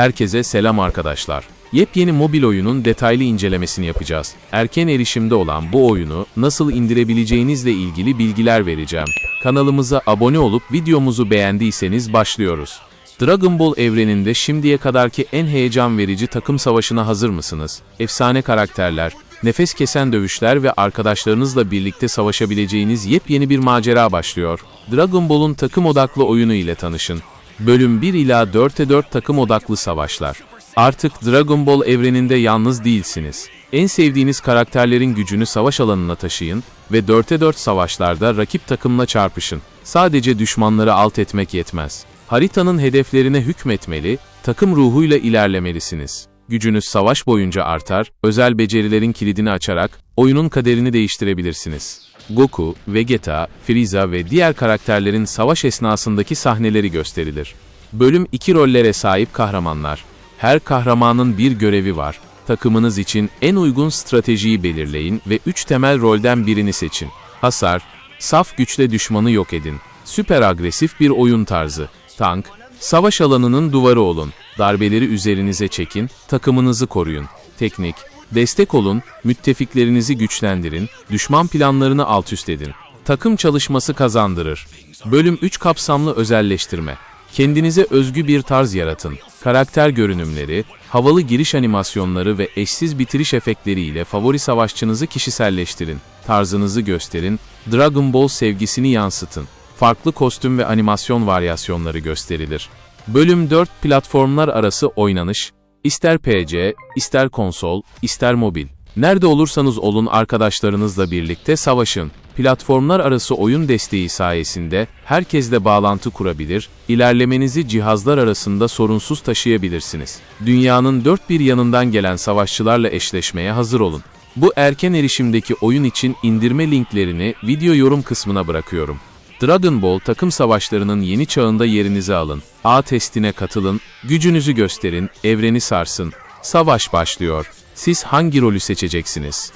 Herkese selam arkadaşlar. Yepyeni mobil oyunun detaylı incelemesini yapacağız. Erken erişimde olan bu oyunu nasıl indirebileceğinizle ilgili bilgiler vereceğim. Kanalımıza abone olup videomuzu beğendiyseniz başlıyoruz. Dragon Ball evreninde şimdiye kadarki en heyecan verici takım savaşına hazır mısınız? Efsane karakterler, nefes kesen dövüşler ve arkadaşlarınızla birlikte savaşabileceğiniz yepyeni bir macera başlıyor. Dragon Ball'un takım odaklı oyunu ile tanışın. Bölüm 1 ila 4'e 4 takım odaklı savaşlar. Artık Dragon Ball evreninde yalnız değilsiniz. En sevdiğiniz karakterlerin gücünü savaş alanına taşıyın ve 4'e 4 savaşlarda rakip takımla çarpışın. Sadece düşmanları alt etmek yetmez. Haritanın hedeflerine hükmetmeli, takım ruhuyla ilerlemelisiniz. Gücünüz savaş boyunca artar, özel becerilerin kilidini açarak oyunun kaderini değiştirebilirsiniz. Goku, Vegeta, Frieza ve diğer karakterlerin savaş esnasındaki sahneleri gösterilir. Bölüm 2 rollere sahip kahramanlar. Her kahramanın bir görevi var. Takımınız için en uygun stratejiyi belirleyin ve 3 temel rolden birini seçin. Hasar, saf güçle düşmanı yok edin. Süper agresif bir oyun tarzı. Tank, savaş alanının duvarı olun. Darbeleri üzerinize çekin, takımınızı koruyun. Teknik, destek olun, müttefiklerinizi güçlendirin, düşman planlarını alt üst edin. Takım çalışması kazandırır. Bölüm 3 kapsamlı özelleştirme. Kendinize özgü bir tarz yaratın. Karakter görünümleri, havalı giriş animasyonları ve eşsiz bitiriş efektleri ile favori savaşçınızı kişiselleştirin. Tarzınızı gösterin, Dragon Ball sevgisini yansıtın. Farklı kostüm ve animasyon varyasyonları gösterilir. Bölüm 4 platformlar arası oynanış, ister PC, ister konsol, ister mobil. Nerede olursanız olun arkadaşlarınızla birlikte savaşın. Platformlar arası oyun desteği sayesinde herkesle bağlantı kurabilir, ilerlemenizi cihazlar arasında sorunsuz taşıyabilirsiniz. Dünyanın dört bir yanından gelen savaşçılarla eşleşmeye hazır olun. Bu erken erişimdeki oyun için indirme linklerini video yorum kısmına bırakıyorum. Dragon Ball takım savaşlarının yeni çağında yerinizi alın. A testine katılın, gücünüzü gösterin, evreni sarsın. Savaş başlıyor. Siz hangi rolü seçeceksiniz?